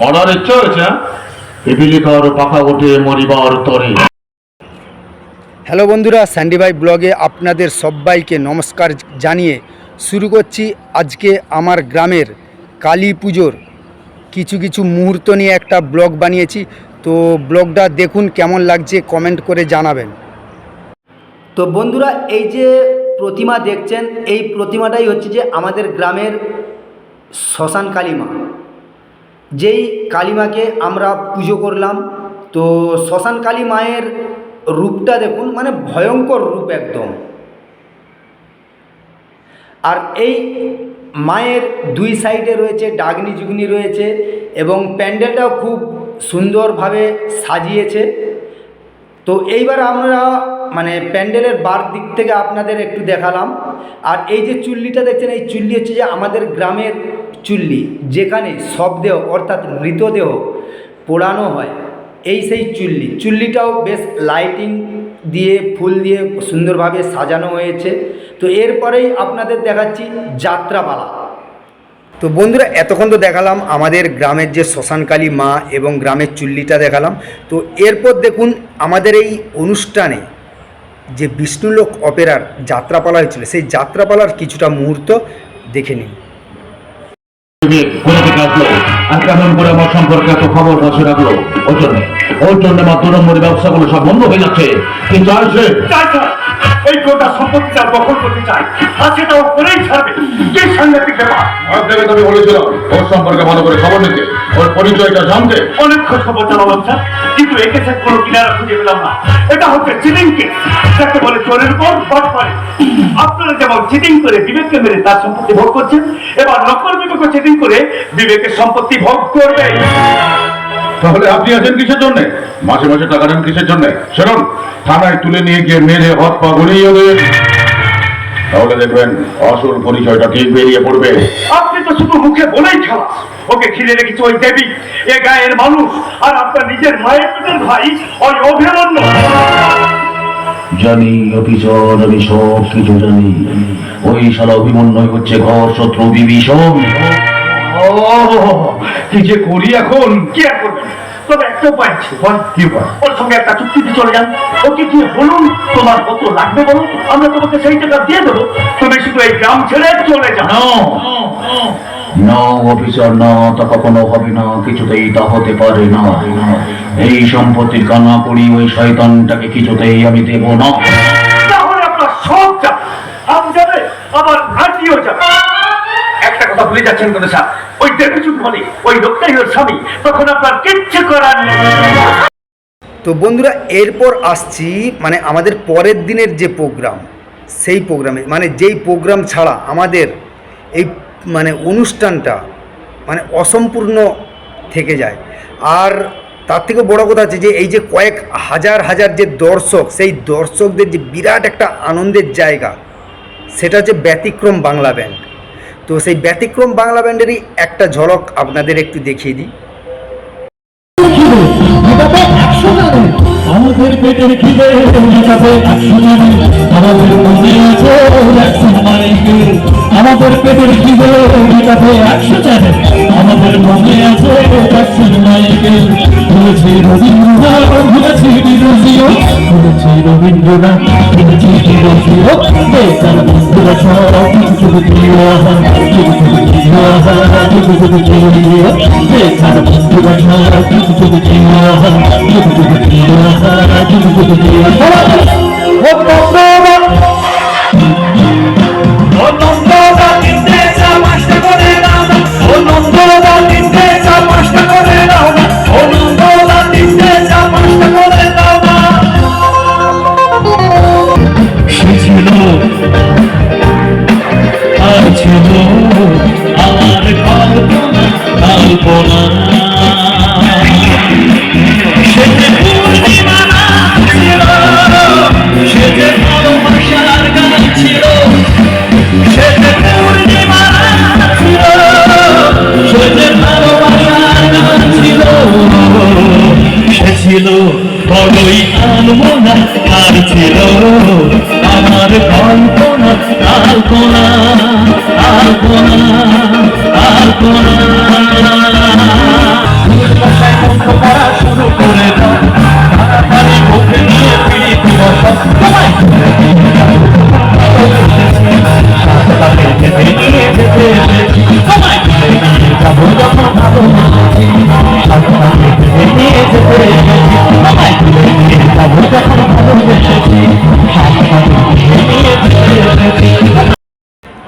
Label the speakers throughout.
Speaker 1: মরার ইচ্ছা হয়েছে পিপিলিকার পাখা উঠে মরিবার তরে।
Speaker 2: হ্যালো বন্ধুরা স্যান্ডি ভাই ব্লগে আপনাদের সবাইকে নমস্কার জানিয়ে শুরু করছি আজকে আমার গ্রামের কালী পুজোর কিছু কিছু মুহূর্ত নিয়ে একটা ব্লগ বানিয়েছি। তো ব্লগটা দেখুন কেমন লাগছে কমেন্ট করে জানাবেন। তো বন্ধুরা, এই যে প্রতিমা দেখছেন, এই প্রতিমাটাই হচ্ছে যে আমাদের গ্রামের শ্মশান কালীমা। যেই কালীমাকে আমরা পুজো করলাম, তো শ্মশান কালী মায়ের রূপটা দেখুন মানে ভয়ঙ্কর রূপ একদম। আর এই মায়ের দুই সাইডে রয়েছে ডাগনি জুগনি রয়েছে এবং প্যান্ডেলটাও খুব সুন্দরভাবে সাজিয়েছে। তো এইবার আমরা মানে প্যান্ডেলের বার দিক থেকে আপনাদের একটু দেখালাম। আর এই যে চুল্লিটা দেখছেন, এই চুল্লি হচ্ছে যে আমাদের গ্রামের চুল্লি, যেখানে শবদেহ, অর্থাৎ মৃতদেহ পোড়ানো হয়। এই সেই চুল্লি। চুল্লিটাও বেশ লাইটিং দিয়ে, ফুল দিয়ে সুন্দরভাবে সাজানো হয়েছে। তো এরপরেই আপনাদের দেখাচ্ছি যাত্রাপালা। তো বন্ধুরা এতক্ষণ তো দেখালাম আমাদের গ্রামের যে শ্মশানকালী মা এবং গ্রামের চুল্লিটা দেখালাম। তো এরপর দেখুন আমাদের এই অনুষ্ঠানে যে বিষ্ণুলোক অপেরার যাত্রাপালা হয়েছিল সেই যাত্রাপালার কিছুটা মুহূর্ত দেখে নিন।
Speaker 1: কোথা থেকে আসলো আর কেমন করে আমার সম্পর্কে এত খবর বসে রাখল ওর জন্য ওর জন্য আমার দু নম্বরের ব্যবসাগুলো সব বন্ধ হয়ে যাচ্ছে। কি চাইছে
Speaker 3: চাই চাই এই গোটা সম্পত্তিটা দখল করতে চাই আর সেটা ও করেই ছাড়বে। কি সাংঘাতিক ব্যাপার?
Speaker 1: আপনাকে তো আমি বলেছিলাম ওর সম্পর্কে ভালো করে খবর নিতে ওর পরিচয়টা জানতে।
Speaker 3: অনেক খোঁজ খবর জানালাম স্যার কিন্তু একে স্যার কোনো কিনারা খুঁজে পেলাম না। এটা হচ্ছে চিটিং কেস যাকে বলে চোরের পর বট করে। আপনারা যেমন চিটিং করে বিবেককে মেরে তার সম্পত্তি ভোগ করছেন এবার নকল বিবেকও চিটিং করে বিবেকের সম্পত্তি ভোগ করবে।
Speaker 1: তাহলে আপনি আছেন কিসের জন্য? মাসে মাসে টাকা নেন কিসের জন্য? শুনুন থানায় তুলে নিয়ে গিয়ে মেরে হাত পা গড়িয়ে দেবেন তাহলে দেখবেন আসল পরিচয়টা ঠিক বেরিয়ে পড়বে?
Speaker 3: আপনি তো শুধু মুখে বলেই খেলা ওকে ঘিরে রেখেছে ওই দেবী এ গায়ের মানুষ আর আপনার নিজের মায়ের পেটের ভাই ওই অভিমন্য।
Speaker 1: জানি অফিসর আমি সব কিছু জানি। ওই শালা অভিমন্যই হচ্ছে ঘর শত্রু বিভীষণ।
Speaker 3: কি যে করি এখন? কি আর করবেন তবে একটা উপায় আছে। বল
Speaker 1: কি?
Speaker 3: ওর সঙ্গে একটা চুক্তিতে চলে যান। ওকে কি বলুন? তোমার কত লাগবে বলো আমরা তোমাকে সেই টাকা দিয়ে দেবো। তুমি শুধু এই গ্রাম ছেড়ে চলে যাও।
Speaker 1: না অফিসার না তা কখনো হবে না। কিছুতেই তা হতে পারে না। এই সম্পত্তির কান্না করি ওই শয়তানটাকে কিছুতেই আমি দেব না।
Speaker 3: তাহলে আপনার সব যাবে। আম যাবে আবার আটিও যাবে। একটা কথা ভুলে যাচ্ছেন কোনো স্যার। তখন আপনার কিচ্ছু করার
Speaker 2: তো বন্ধুরা, এরপর আসছি মানে আমাদের পরের দিনের যে প্রোগ্রাম, সেই প্রোগ্রামে মানে যেই প্রোগ্রাম ছাড়া আমাদের এই মানে অনুষ্ঠানটা মানে অসম্পূর্ণ থেকে যায়। আর তার থেকে বড় কথা হচ্ছে যে, এই যে কয়েক হাজার হাজার যে দর্শক, সেই দর্শকদের যে বিরাট একটা আনন্দের জায়গা, সেটা হচ্ছে ব্যতিক্রম বাংলা ব্যান্ড তো সেই ব্যতিক্রম বাংলা ব্যান্ডেরই একটা ঝলক আপনাদের একটু দেখিয়ে দিই
Speaker 4: আমাদের পেটের মনে আছে একশো মাইকে আমাদের পেটের খিদে এটাতে একশো জানে আমাদের মনে আছে একশো মাইকে ভুলেছি রবীন্দ্রনাথ ভুলেছি বিরোধীও ভুলেছি রবীন্দ্রনাথ ভুলেছি বিরোধীও বেকার বন্ধুরা সব কিছু দিও কিছু দিও কিছু দিও বেকার বন্ধুরা সব কিছু দিও কিছু দিও কিছু দিও ও বাবা ও বড়ই আনমনা কার ছিল আমার কল্পনা কল্পনা কল্পনা কল্পনা শুরু করে তাড়াতাড়ি মুখে নিয়ে বসা সবাই সাথে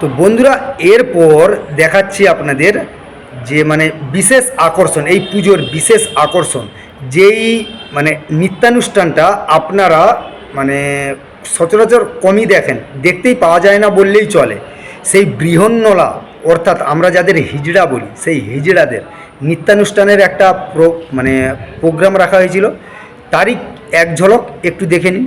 Speaker 2: তো বন্ধুরা, এরপর দেখাচ্ছি আপনাদের যে মানে বিশেষ আকর্ষণ, এই পুজোর বিশেষ আকর্ষণ, যেই মানে নৃত্যানুষ্ঠানটা আপনারা মানে সচরাচর কমই দেখেন, দেখতেই পাওয়া যায় না বললেই চলে। সেই বৃহন্নলা, অর্থাৎ আমরা যাদের হিজড়া বলি, সেই হিজড়াদের নৃত্যানুষ্ঠানের একটা মানে প্রোগ্রাম রাখা হয়েছিল। তারই এক ঝলক একটু দেখে নিন।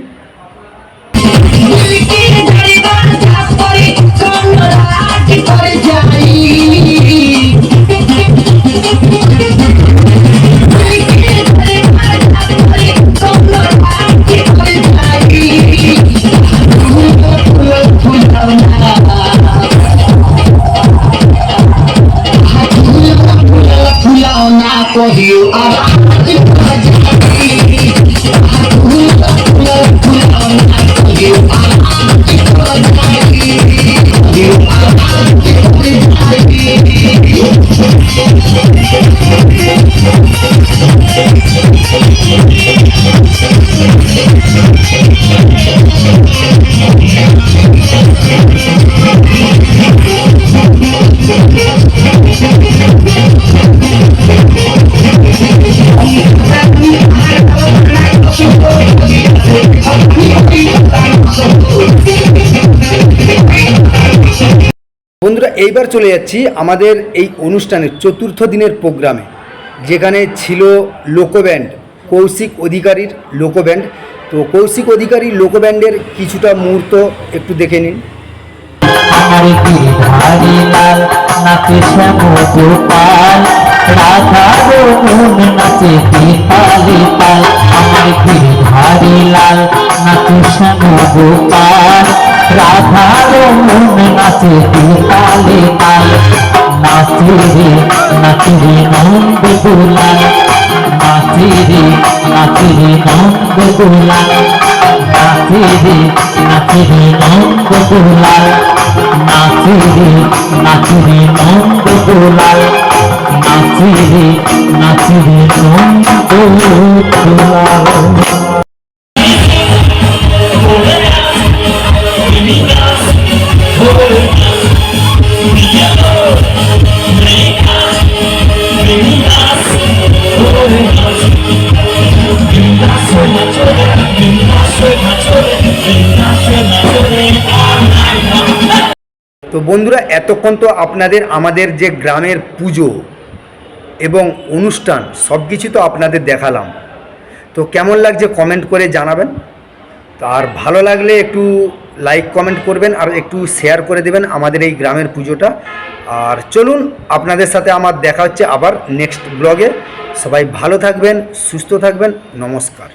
Speaker 2: বন্ধুরা এইবার চলে যাচ্ছি আমাদের এই অনুষ্ঠানের চতুর্থ দিনের প্রোগ্রামে, যেখানে ছিল লোকব্যান্ড, কৌশিক অধিকারীর লোকব্যান্ড। তো কৌশিক অধিকারী লোকব্যান্ডের কিছুটা মুহূর্ত একটু দেখে নিন।
Speaker 5: রাধা নাচে গিরধারি লাল নাচে গোপাল, রাধা রমন নাচে দীপালি পাল নাচে রে নাচে রে নন্দ গোলাল নাচে রে নাচে রে নন্দ গোলাল নাচে রে নাচে রে নন্দ গোলাল নাচে রে নাচে রে নন্দ গোলাল নাচে রে নাচে রে নন্দ
Speaker 2: বন্ধুরা, এতক্ষণ তো আপনাদের আমাদের যে গ্রামের পুজো এবং অনুষ্ঠান সব কিছু তো আপনাদের দেখালাম। তো কেমন লাগছে কমেন্ট করে জানাবেন। আর ভালো লাগলে একটু লাইক কমেন্ট করবেন আর একটু শেয়ার করে দেবেন আমাদের এই গ্রামের পুজোটা। আর চলুন, আপনাদের সাথে আমার দেখা হচ্ছে আবার নেক্সট ব্লগে সবাই ভালো থাকবেন, সুস্থ থাকবেন, নমস্কার।